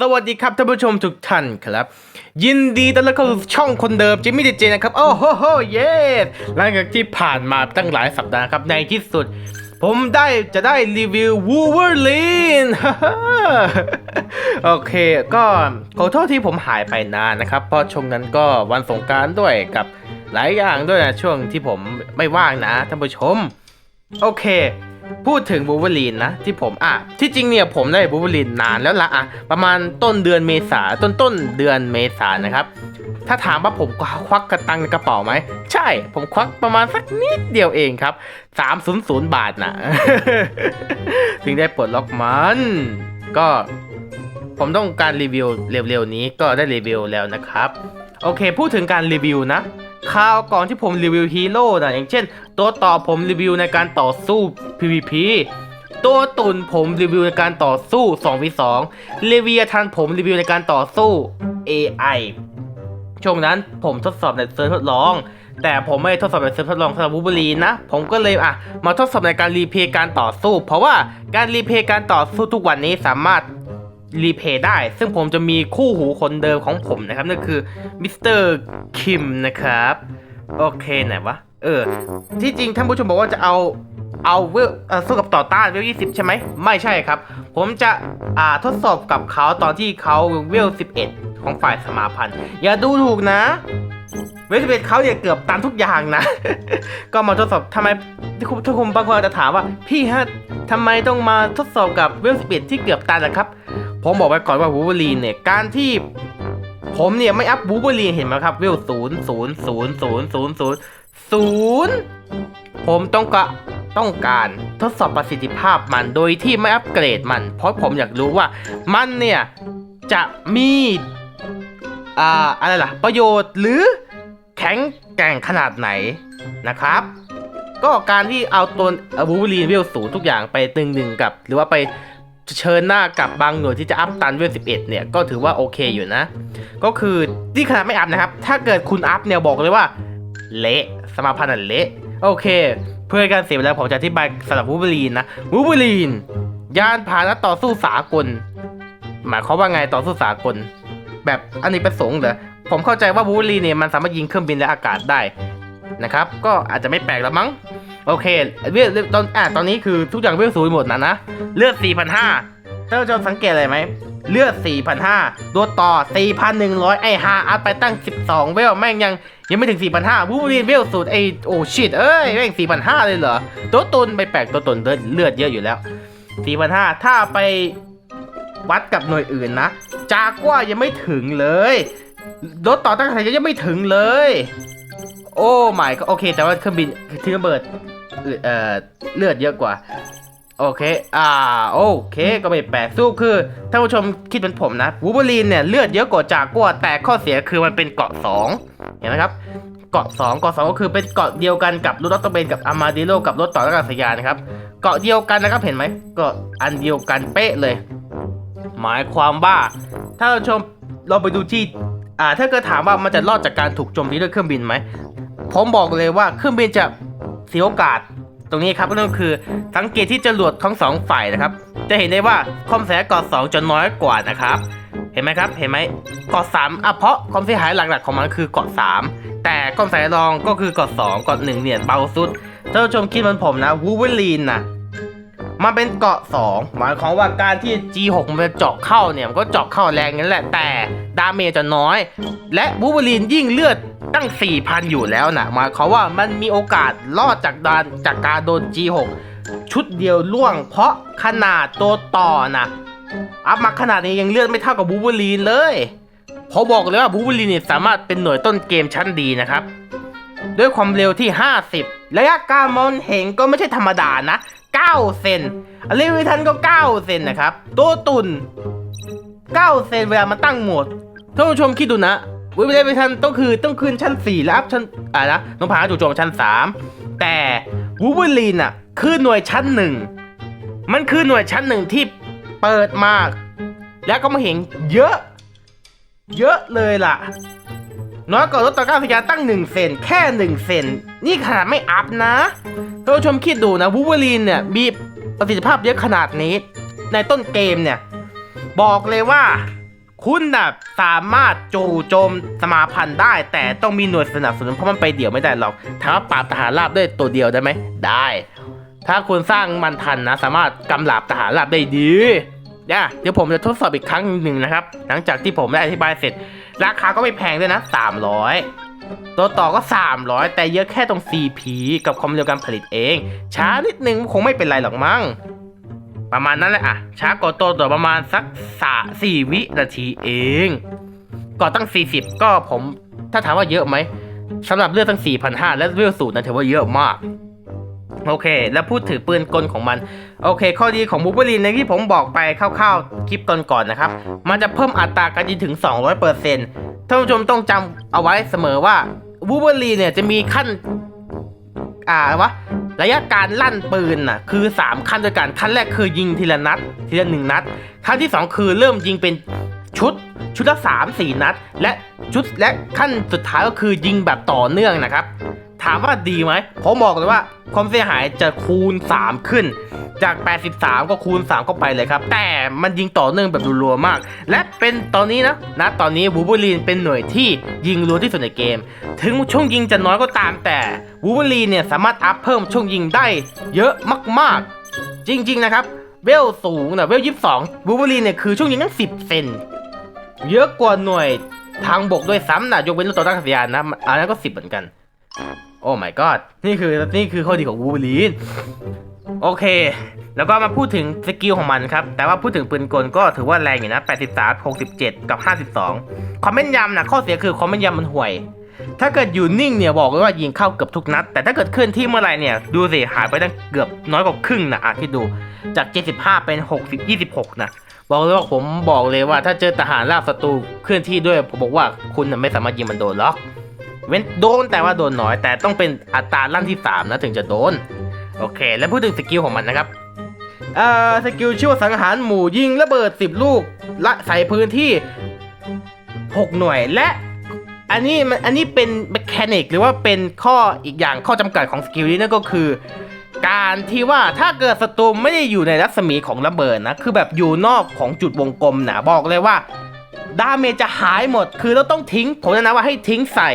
สวัสดีครับท่านผู้ชมทุกท่านครับ ยินดีต้อนรับเข้าสู่ช่องคนเดิมจิมมี่เจเจนะครับ โอ้โหโหเย้หลังจากที่ผ่านมาตั้งหลายสัปดาห์ครับในที่สุด ผมได้จะได้รีวิววูเวอร์ลีนโอเค ก็ขอโทษที่ผมหายไปนานนะครับ เพราะช่วงนั้นก็วันสงกรารด้วยกับหลายอย่างด้วยนะช่วงที่ผมไม่ว่างนะท่านผู้ชม โอเค พูดถึงบูเวอรีนนะที่ผมอะที่จริงเนี่ยผมได้บูเวอรีนนานแล้วละอะประมาณต้นเดือนเมษาต้นต้นเดือนเมษานะครับ ถ้าถามว่าผมควักกระตังในกระเป๋าไหม ใช่ผมควักประมาณสักนิดเดียวเองครับ300 บาทนะถึงได้ปลดล็อกมัน ก็ผมต้องการรีวิวเร็วๆนี้ก็ได้รีวิวแล้วนะครับ โอเค พูดถึงการรีวิวนะคราวก่อนที่ผมรีวิวฮีโร่นะอย่างเช่น ตัวต่อผมรีวิวในการต่อสู้ PVP ตัวตุนผมรีวิวในการต่อสู้ 2v2 เลเวียทันผมรีวิวในการต่อสู้ AI ช่วงนั้นผมทดสอบในเซิร์ฟทดลอง แต่ผมไม่ทดสอบในเซิร์ฟทดลองสำหรับวูบลีนะ ผมก็เลยอะมาทดสอบในการรีเพย์การต่อสู้ เพราะว่าการรีเพย์การต่อสู้ทุกวันนี้สามารถรีเพย์ได้ ซึ่งผมจะมีคู่หูคนเดิมของผมนะครับนั่นคือมิสเตอร์คิมนะครับ โอเคไหนวะ เออ ที่จริงท่านผู้ชมบอกว่าจะเอาเอาเวลเอ่อสู้กับต่อต้านเวล20ใช่ไหมไม่ใช่ครับ ผมจะอ่าทดสอบกับเขาตอนที่เขาเวล11ของฝ่ายสมาพันธ์ อย่าดูถูกนะ เวล11เอ็ดเขาเนี่ยเกือบตันทุกอย่างนะ ก็มาทดสอบทำไมทุกคนทุกคนบางคนอาจจะถามว่า พี่ฮะทำไมต้องมาทดสอบกับเวล11ที่เกือบตันนะครับ ผมบอกไว้ก่อนว่าวูเวอรีนเนี่ยการที่ผมเนี่ยไม่อัพบูเบอรีเห็นไหมครับเวลศูนย์ศูนย์ศูนย์ศูนย์ศูนย์ศูนย์ ศูนย์ผมต้องกะต้องการทดสอบประสิทธิภาพมันโดยที่ไม่อัปเกรดมัน เพราะผมอยากรู้ว่ามันเนี่ย จะมีอ่าอะไรล่ะ ประโยชน์หรือแข็งแกร่งขนาดไหนนะครับ ก็การที่เอาตัวบูบอรีนเวลศูนย์ทุกอย่างไปตึงหนึ่งกับ หรือว่าไปเชิญหน้ากับบางหน่วยที่จะอัพตันเวล11เนี่ย ก็ถือว่าโอเคอยู่นะ ก็คือที่ขนาดไม่อัพนะครับ ถ้าเกิดคุณอัพเนี่ยบอกเลยว่า เละ สมาพันธ์อเละโอเค เพื่อการเสียเวลาผมจะอธิบายสำหรับวูบอรีนนะวูบอรีน ยานพาหนะต่อสู้สากล หมายความว่าไงต่อสู้สากล แบบอันนี้ประสงค์เหรอผมเข้าใจว่าวูบอรีนเนี่ยมันสามารถยิงเครื่องบินและอากาศได้นะครับ ก็อาจจะไม่แปลกแล้วมั้งโอเคเวลตอนอะตอนนี้คือทุกอย่างเวลศูนย์หมดนะนะเลือด4,500ถ้าเราจะสังเกตอะไรไหม เลือด 4,500ตัวต่อ 4,100 ไอ้ฮาอัพไปตั้ง 12 เวล แม่งยังยังไม่ถึง 4,500บูรีนเวลสูตรไอ้โอชิตเอ้ย แม่ง 4,500 เลยเหรอ ตัวตนไม่แปลกตัวตนเลือดเลือดเยอะอยู่แล้ว 4,500 ถ้าไปวัดกับหน่วยอื่นนะ จากว่ายังไม่ถึงเลยรถต่อตั้งแต่ยังไม่ถึงเลย โอ้ไม่ก็โอเค แต่ว่าเครื่องบินที่ระเบิดเอ่อเลือดเยอะกว่า โอเค อ่า โอเค ก็ไม่แปลกสู้คือ ท่านผู้ชมคิดเป็นผมนะ วูเบอรีนเนี่ย เลือดเยอะกว่าจากกัวแต่ข้อเสียคือมันเป็นเกาะ 2 เห็นไหมครับ เกาะ 2 เกาะ 2 ก็คือเป็นเกาะเดียวกันกับรถออโตเบนกับอามาดิโลกับรถต่ออากาศยานนะครับ เกาะเดียวกันนะครับ เห็นไหมเกาะอันเดียวกันเป๊ะเลย หมายความว่า ถ้าเราชมเราไปดูที่ อ่า ถ้าเกิดถามว่ามันจะรอดจากการถูกโจมตีด้วยเครื่องบินไหม ผมบอกเลยว่าเครื่องบินจะเสียโอกาส ตรงนี้ครับก็คือสังเกตที่จรวดทั้งสองฝ่ายนะครับ จะเห็นได้ว่าความเสียหายก่อสองจะน้อยกว่านะครับ เห็นไหมครับ เห็นไหมก่อสามอะเพราะความเสียหายหลักๆของมันคือก่อสามแต่ความเสียหายรองก็คือก่อสองก่อหนึ่งเนี่ยเบาสุด ถ้าผู้ชมคิดเหมือนผมนะวูเวอรีนนะ มันเป็นเกาะสองหมายความว่าการที่ G6 มันเจาะเข้าเนี่ยมันก็เจาะเข้าแรงนั่นแหละแต่ดาเมจจะน้อย และวูเวอรีนยิ่งเลือดตั้ง 4,000 อยู่แล้วนะหมายความว่ามันมีโอกาสรอดจากดานจากการโดน G6 ชุดเดียวล่วง เพราะขนาดตัวต่อนะอัพมาขนาดนี้ยังเลือดไม่เท่ากับบูเบอรีนเลยเพราบอกเลยว่าบูเบอรีนเนี่ยสามารถเป็นหน่วยต้นเกมชั้นดีนะครับด้วยความเร็วที่ 50 ระยะการมองเห็นก็ไม่ใช่ธรรมดานะ 9 เซนอลิวิทันก็ 9 เซนนะครับ ตัวตุน 9 เซนเวลามันตั้งโหมดท่านผู้ชมคิดดูนะวิวเดไปทันต้องคือต้องคืนชั้น 4 แล้วอัพชั้นอ่านะต้องผ่านจู่โจมชั้น 3 แต่วูเวอรีนอะคือหน่วยชั้นหนึ่งมันคือหน่วยชั้นหนึ่งที่เปิดมาก แล้วก็มาเห็นเยอะ เยอะเลยล่ะ น้อยกว่ารถต่อก้าวสยาตั้ง 1 เซนแค่ 1 เซนนี่ขนาดไม่อัพนะท่านผู้ชมคิดดูนะวูเวอรีนเนี่ยมีประสิทธิภาพเยอะขนาดนี้ ในต้นเกมเนี่ย บอกเลยว่าคุณน่ะสามารถจู่โจมสมาพันธ์ได้ แต่ต้องมีหน่วยสนับสนุนเพราะมันไปเดี่ยวไม่ได้หรอกถามว่าปราบทหารราบด้วยตัวเดียวได้ไหมได้ ถ้าคุณสร้างมันทันนะ สามารถกำราบทหารราบได้ดีเนี่ยเดี๋ยวผมจะทดสอบอีกครั้งหนึ่งนะครับ หลังจากที่ผมได้อธิบายเสร็จ ราคาก็ไม่แพงด้วยนะ 300 ตัวต่อก็ 300 แต่เยอะแค่ตรง CP กับความเร็วการผลิตเอง ช้านิดนึงคงไม่เป็นไรหรอกมั้งประมาณนั้นแหละอะช้ากว่าตัวต่อประมาณสักสาสี่วินาทีเองก็ตั้ง 40 ก็ผมถ้าถามว่าเยอะไหมสำหรับเลือดตั้ง4,500และเวลสูตรนะถือว่าเยอะมาก โอเค แล้วพูดถึงปืนกลของมัน โอเค ข้อดีของบูเบอรีนในที่ผมบอกไปคร่าวๆคลิปก่อนๆนะครับ มันจะเพิ่มอัตราการยิงถึง 200%ท่านผู้ชมต้องจำเอาไว้เสมอว่าบูเบอรีนเนี่ยจะมีขั้น อ่าวะระยะการลั่นปืนน่ะคือ 3 ขั้นด้วยกันขั้นแรกคือยิงทีละนัด ทีละหนึ่งนัด ขั้นที่ 2 คือเริ่มยิงเป็นชุดชุดละ3 4 นัด และชุดและขั้นสุดท้ายก็คือยิงแบบต่อเนื่องนะครับ ถามว่าดีไหมผมบอกเลยว่าความเสียหายจะคูณ 3 ขึ้น จาก 83 ก็คูณ 3 เข้าไปเลยครับ แต่มันยิงต่อเนื่องแบบรัวๆมาก และเป็นตอนนี้นะนะตอนนี้บูบูลีนเป็นหน่วยที่ยิงรัวที่สุดในเกม ถึงช่วงยิงจะน้อยก็ตามแต่บูบูลีนเนี่ยสามารถอัพเพิ่มช่วงยิงได้เยอะมากๆ จริง ๆ นะครับเวลสูงนะเวล22บูบูลีนเนี่ยคือช่วงยิงตั้ง10เซนเยอะกว่าหน่วยทางบกด้วยซ้ำนะยกเว้นตัวตั้งขยานนะอันนั้นก็10เหมือนกัน โอ้ my god นี่คือนี่คือข้อดีของวูบลีนโอเค แล้วก็มาพูดถึงสกิลของมันครับ แต่ว่าพูดถึงปืนกลก็ถือว่าแรงอยู่นะ 83 67 กับ 52ความแม่นยำนะข้อเสียคือความแม่นยำมันห่วย ถ้าเกิดอยู่นิ่งเนี่ยบอกเลยว่ายิงเข้าเกือบทุกนัด แต่ถ้าเกิดเคลื่อนที่เมื่อไรเนี่ยดูสิหายไปตั้งเกือบน้อยกว่าครึ่งนะอะที่ดู จาก 75 เป็น 60 26 นะ บอกเลยว่าผมบอกเลยว่าถ้าเจอทหารราบศัตรูเคลื่อนที่ด้วยผมบอกว่าคุณไม่สามารถยิงมันโดนหรอก เว้นโดนแต่ว่าโดนน้อย แต่ต้องเป็นอัตราลั่นที่3นะถึงจะโดน โอเค แล้วพูดถึงสกิลของมันนะครับเอ่อสกิลชื่อว่าสังหารหมู่ยิงระเบิด 10 ลูกละใส่พื้นที่ 6 หน่วยและอันนี้มันอันนี้เป็นแมคานิกหรือว่าเป็นข้ออีกอย่างข้อจำกัดของสกิลนี้นั่นก็คือ การที่ว่าถ้าเกิดศัตรูไม่ได้อยู่ในรัศมีของระเบิดนะคือแบบอยู่นอกของจุดวงกลมนะบอกเลยว่าดาเมจจะหายหมด คือเราต้องทิ้งผมแนะนำว่าให้ทิ้งใส่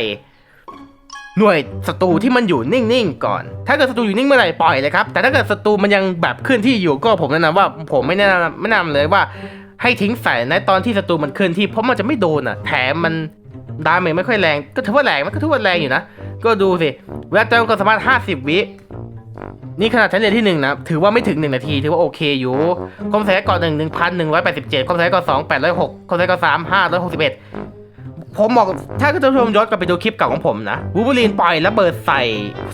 หน่วยศัตรูที่มันอยู่นิ่งๆก่อน ถ้าเกิดศัตรูอยู่นิ่งเมื่อไหร่ปล่อยเลยครับ แต่ถ้าเกิดศัตรูมันยังแบบเคลื่อนที่อยู่ก็ผมแนะนำว่าผมไม่แนะนำไม่แนะนำเลยว่า ให้ทิ้งใส่ในตอนที่ศัตรูมันเคลื่อนที่เพราะมันจะไม่โดนอะ แถมมันดาเมจไม่ค่อยแรง ก็ถือว่าแรงมันก็ถือว่าแรงอยู่นะ ก็ดูสิเวลาเติมก็สามารถ50 วินี่ขนาดชั้นเรียนที่1นะถือว่าไม่ถึง 1 นาที ถือว่าโอเคอยู่ความแสก่อน1 1,187ความแสก่อน2 806ความแสก่อน3 561 ผมบอกถ้าท่านผู้ชมย้อนกลับไปดูคลิปเก่าของผมนะวูบูลีนปล่อยระเบิดใส่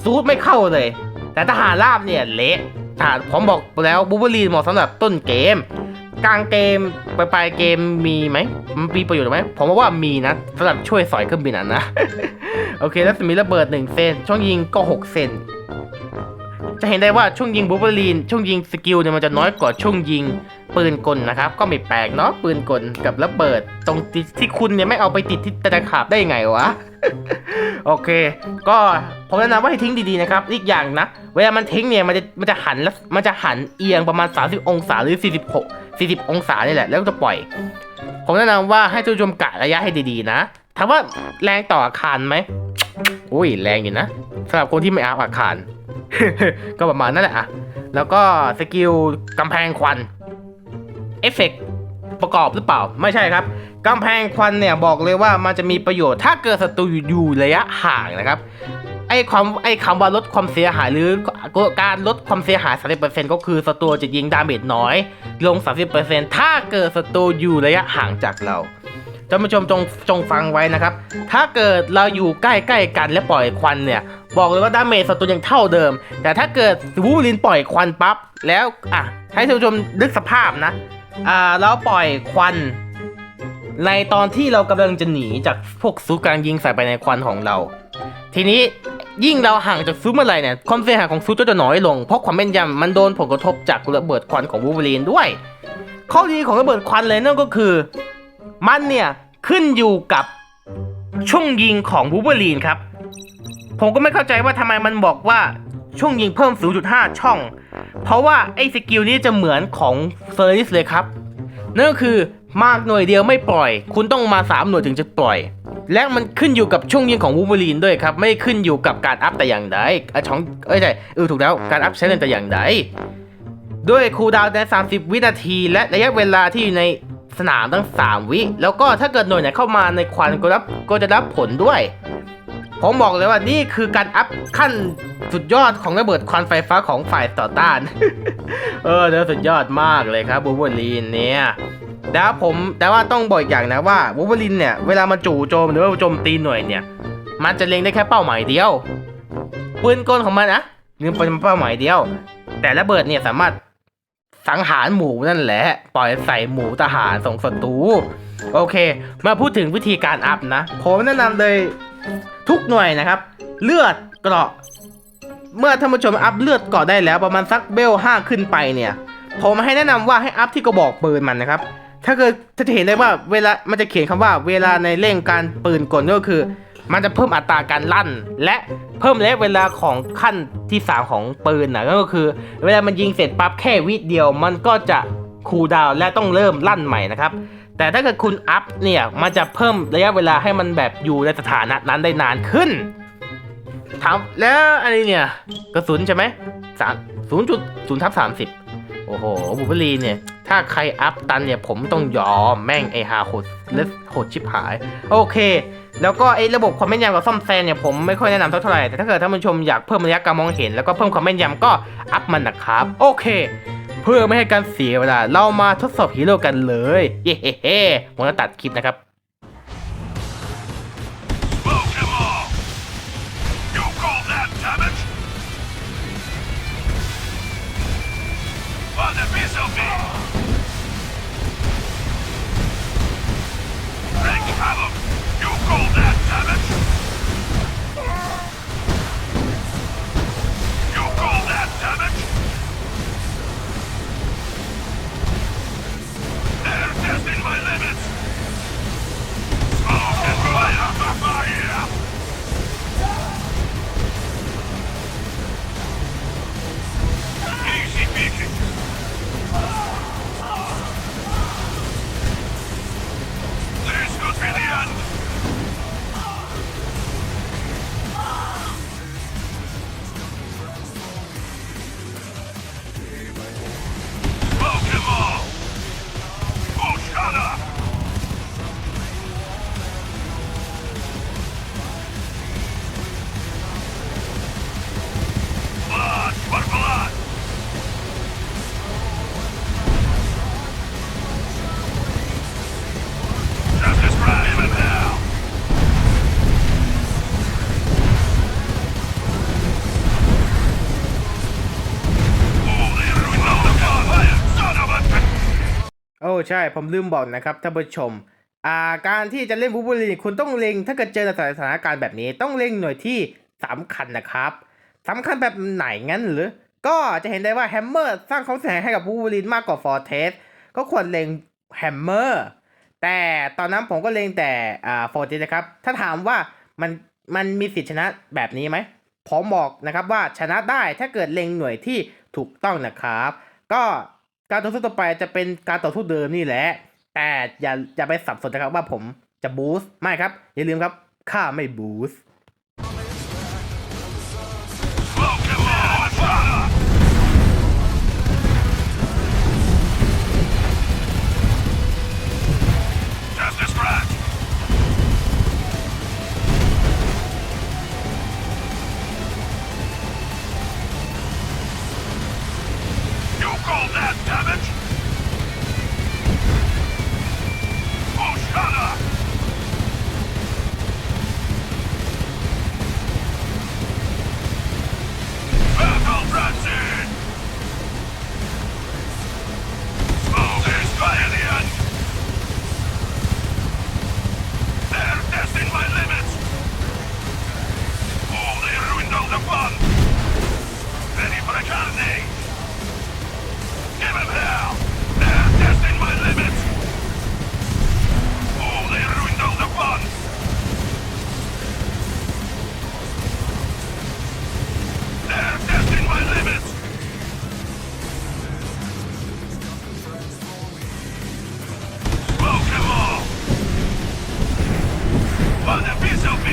ซูดไม่เข้าเลย แต่ทหารราบเนี่ยเละทหารผมบอกแล้วบูบูลีนเหมาะสำหรับต้นเกม กลางเกมปลายปลายเกมมีไหมมันมีประโยชน์ไหมผมว่ามีนะสำหรับช่วยสอยเครื่องบินอะนะ โอเค แล้วมีระเบิดหนึ่งเซนช่องยิงก็หกเซนจะเห็นได้ว่าช่วงยิงบูเบอรีนช่วงยิงสกิลเนี่ยมันจะน้อยกว่าช่วงยิง ปืนกลนะครับ ก็ไม่แปลกเนาะปืนกลกับระเบิด ตรงที่ที่คุณเนี่ยไม่เอาไปติดที่ตะขาบได้ยังไงวะโอเค ก็ผมแนะนำว่าให้ทิ้งดีๆนะครับ อีกอย่างนะ เวลามันทิ้งเนี่ยมันจะมันจะหันแล้วมันจะหันเอียงประมาณ 30 องศาหรือ 46 40 องศานี่แหละ แล้วก็จะปล่อย ผมแนะนำว่าให้ทุกผู้ชมกะระยะให้ดีๆนะถามว่าแรงต่ออาคารไหมอุ้ยแรงอยู่นะสำหรับคนที่ไม่อาอาคาร ก็ประมาณนั่นแหละอะแล้วก็สกิลกำแพงควันเอฟเฟกต์ประกอบหรือเปล่า ไม่ใช่ครับกำแพงควันเนี่ยบอกเลยว่ามันจะมีประโยชน์ ถ้าเกิดศัตรูอยู่ระยะห่างนะครับไอ้ความไอ้คำว่าลดความเสียหายหรือการลดความเสียหาย 30%ก็คือศัตรูจะยิงดาเมจน้อย ลง 30%ถ้าเกิดศัตรูอยู่ระยะห่างจากเราท่านผู้ชมจงจงฟังไว้นะครับ ถ้าเกิดเราอยู่ใกล้ๆกันและปล่อยควันเนี่ย บอกเลยว่าดาเมจศัตรูยังเท่าเดิม แต่ถ้าเกิดวูลินปล่อยควันปั๊บแล้วอะให้ท่านผู้ชมนึกสภาพนะ อ่าแล้วปล่อยควัน ในตอนที่เรากำลังจะหนีจากพวกซูการยิงใส่ไปในควันของเรา ทีนี้ยิ่งเราห่างจากซูเมื่อไหร่เนี่ยความเสียหายของซูก็จะน้อยลง เพราะความแม่นยำมันโดนผลกระทบจากระเบิดควันของวูเวอรีนด้วย ข้อดีของระเบิดควันเลยนั่นก็คือ มันเนี่ยขึ้นอยู่กับช่วงยิงของวูเวอรีนครับ ผมก็ไม่เข้าใจว่าทำไมมันบอกว่าช่วงยิงเพิ่ม 0.5 ช่อง เพราะว่าไอ้สกิลนี้จะเหมือนของเซอร์ลิสเลยครับ นั่นก็คือมากหน่วยเดียวไม่ปล่อย คุณต้องมา 3 หน่วยถึงจะปล่อย และมันขึ้นอยู่กับช่วงยิงของวู l เ e รีนด้วยครับ ไม่ขึ้นอยู่กับการอัพแต่อย่างใดอ่อช่องเอ้ยใช่เออถูกแล้วการอัพใช้เล่นแต่อย่างใดด้วยคูลดาวน์ใน 30 วินาที และระยะเวลาที่อยู่ในสนามตั้ง 3 วิ แล้วก็ถ้าเกิดหน่วยไหนเข้ามาในควันก็รับก็จะรับผลด้วย ผมบอกเลยว่านี่คือการอัพขั้น สุดยอดของระเบิดควันไฟฟ้าของฝ่ายต่อต้าน เออเดี๋ยวสุดยอดมากเลยครับบูเบอรีนเนี่ยแล้วผมแต่ว่าต้องบอกอีกอย่างนะว่าบูเบอรีนเนี่ยเวลามันจู่โจมหรือว่าโจมตีหน่วยเนี่ย มันจะเล็งได้แค่เป้าหมายเดียวปืนกลของมันนะนึงเป็นเป้าหมายเดียว แต่ระเบิดเนี่ยสามารถสังหารหมูนั่นแหละ ปล่อยใส่หมูทหารส่งศัตรูโอเค มาพูดถึงวิธีการอัพนะ ผมแนะนำเลยทุกหน่วยนะครับ เลือดเกราะ เมื่อท่านผู้ชมอัพเลือดกราะได้แล้วประมาณสักเบล5ขึ้นไปเนี่ย ผมให้แนะนำว่าให้อัพที่กระบอกปืนมันนะครับ ถ้าเกิดถ้าจะเห็นได้ว่าเวลามันจะเขียนคำว่าเวลาในเร่งการปืนกลก็คือ มันจะเพิ่มอัตราการลั่น และเพิ่มระยะเวลาของขั้นที่ 3 ของปืนนะก็คือ เวลามันยิงเสร็จปั๊บแค่วิเดียว มันก็จะคูลดาวและต้องเริ่มลั่นใหม่นะครับแต่ถ้าเกิดคุณอัพเนี่ย มันจะเพิ่มระยะเวลาให้มันแบบอยู่ในสถานะนั้นได้นานขึ้น ถามแล้วอันนี้เนี่ย กระสุนใช่ไหมสามศูนย์จุดศูนย์ทับสามสิบโอ้โหบุบลีเนี่ย ถ้าใครอัพตันเนี่ย ผมต้องยอมแม่งไอฮาโหดเลสโหดชิบหาย โอเค แล้วก็ไอระบบความแม่นยำกับซ่อมแซมเนี่ยผมไม่ค่อยแนะนำเท่าไหร่ แต่ถ้าเกิดท่านผู้ชมอยากเพิ่มระยะการมองเห็น แล้วก็เพิ่มความแม่นยำก็อัพมันนะครับ โอเค เพื่อไม่ให้การเสียเวลาเรามาทดสอบฮีโร่กันเลย เย้เฮ้เฮ้ผมจะตัดคลิปนะครับ ใช่ผมลืมบอกนะครับท่านผู้ชมอ่าการที่จะเล่นบูบูลีคุณต้องเล็งถ้าเกิดเจอสถานการณ์แบบนี้ต้องเล็งหน่วยที่สำคัญนะครับสำคัญแบบไหนงั้นหรือ ก็จะเห็นได้ว่าแฮมเมอร์สร้างความเสียหายให้กับบูบูลีมากกว่าฟอร์เทสก็ควรเล็งแฮมเมอร์แต่ตอนนั้นผมก็เล็งแต่อ่าฟอร์เทสนะครับ ถ้าถามว่ามันมันมีสิทธิชนะแบบนี้ไหมผมบอกนะครับว่าชนะได้ถ้าเกิดเล็งหน่วยที่ถูกต้องนะครับ ก็ การต่อสู้ต่อไปจะเป็นการต่อสู้เดิมนี่แหละ แต่อย่าอย่าไปสับสนนะครับว่าผมจะบูสต์ไม่ครับ อย่าลืมครับข้าไม่บูสต์ Wanna be so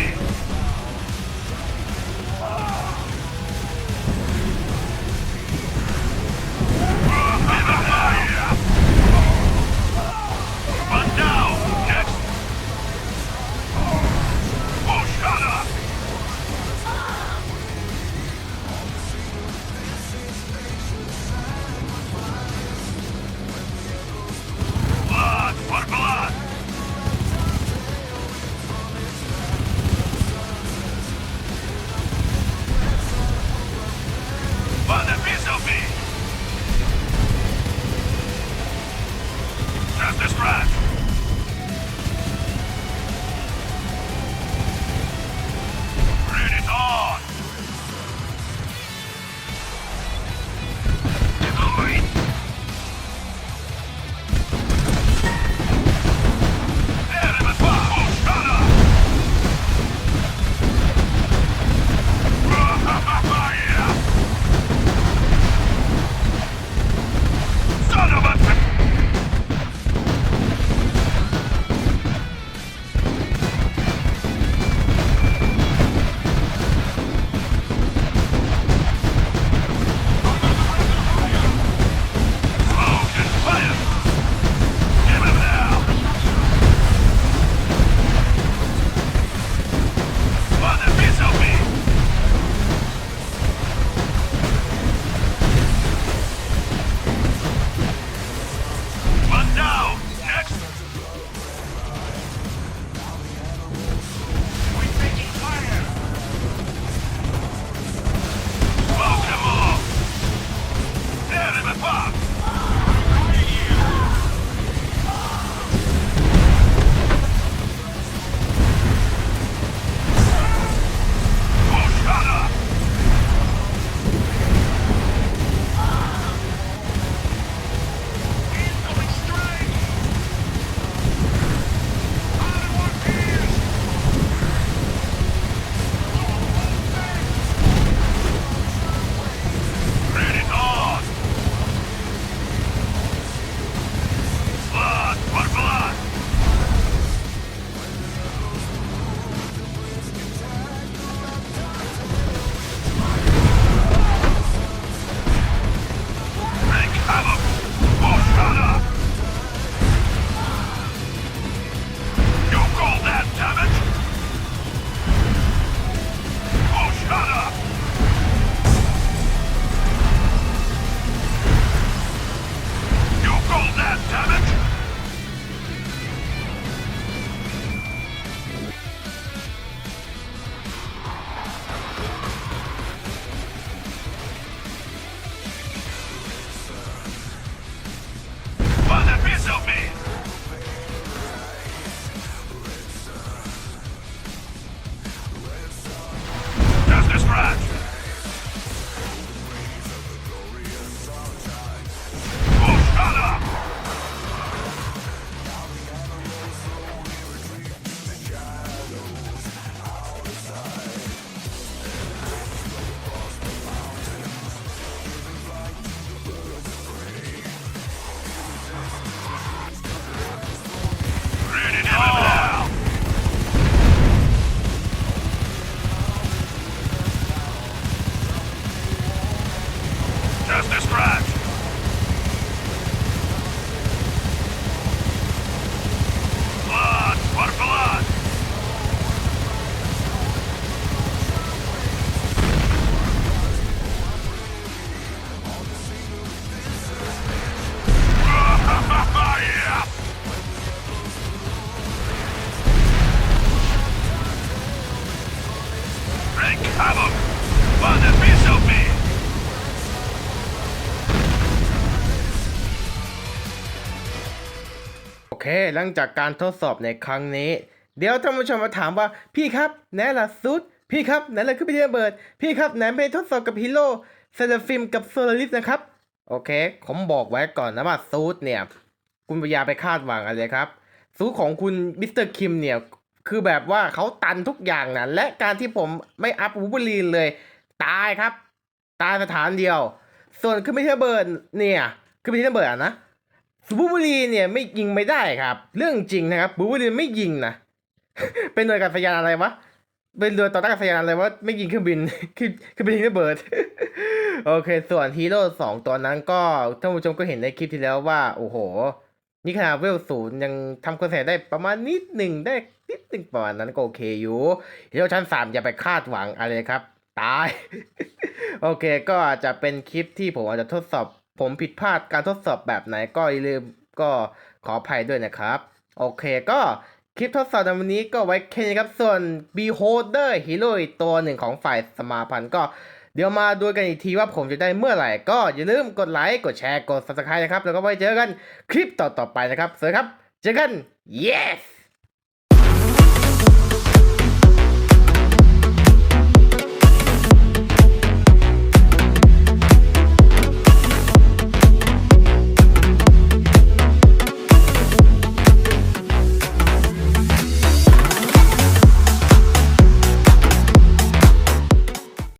เค หลังจากการทดสอบในครั้งนี้ เดี๋ยวท่านผู้ชมมาถามว่า พี่ครับไหนล่ะซูดพี่ครับไหนล่ะคือพิธีระเบิด พี่ครับไหนไปทดสอบกับฮีโร่เซเลฟิมกับโซลาริสนะครับ โอเค ผมบอกไว้ก่อนนะว่าซูดเนี่ย คุณพยาไปคาดหวังอะไรครับ ซูดของคุณมิสเตอร์คิมเนี่ย คือแบบว่าเขาตันทุกอย่างนะและการที่ผมไม่อัพวูบูลีนเลย ตายครับ ตายสถานเดียว ส่วนคือไม่ใช่เบิร์นเนี่ยคือไม่ใช่เบิร์นอะนะ บูบูรีเนี่ยไม่ยิงไม่ได้ครับ เรื่องจริงนะครับบูบูรีไม่ยิงนะเป็นหน่วยการพยานอะไรวะเป็นหน่วยต่อต้านการพยานอะไรวะไม่ยิงเครื่องบินคือคือเป็นยิงระเบิด โอเค ส่วนฮีโร่สองตัวนั้นก็ท่านผู้ชมก็เห็นในคลิปที่แล้วว่า โอ้โห นี่ขนาดเวลศูนย์ยังทำกระแสได้ประมาณนิดหนึ่งได้นิดหนึ่งประมาณนั้นก็โอเคอยู่ฮีโร่ชั้นสามอย่าไปคาดหวังอะไรครับ ตาย โอเคก็อาจจะเป็นคลิปที่ผมอาจจะทดสอบ ผมผิดพลาดการทดสอบแบบไหนก็อย่าลืมก็ขออภัยด้วยนะครับ โอเคก็คลิปทดสอบในวันนี้ก็ไว้แค่นี้ครับ ส่วน Beholder Hero อีกตัวหนึ่งของฝ่ายสมาพันธ์ก็เดี๋ยวมาดูกันอีกทีว่าผมจะได้เมื่อไหร่ ก็อย่าลืมกดไลค์ กดแชร์ กด subscribe นะครับ แล้วก็ไว้เจอกันคลิปต่อๆไปนะครับ สวัสดีครับ เจอกัน yes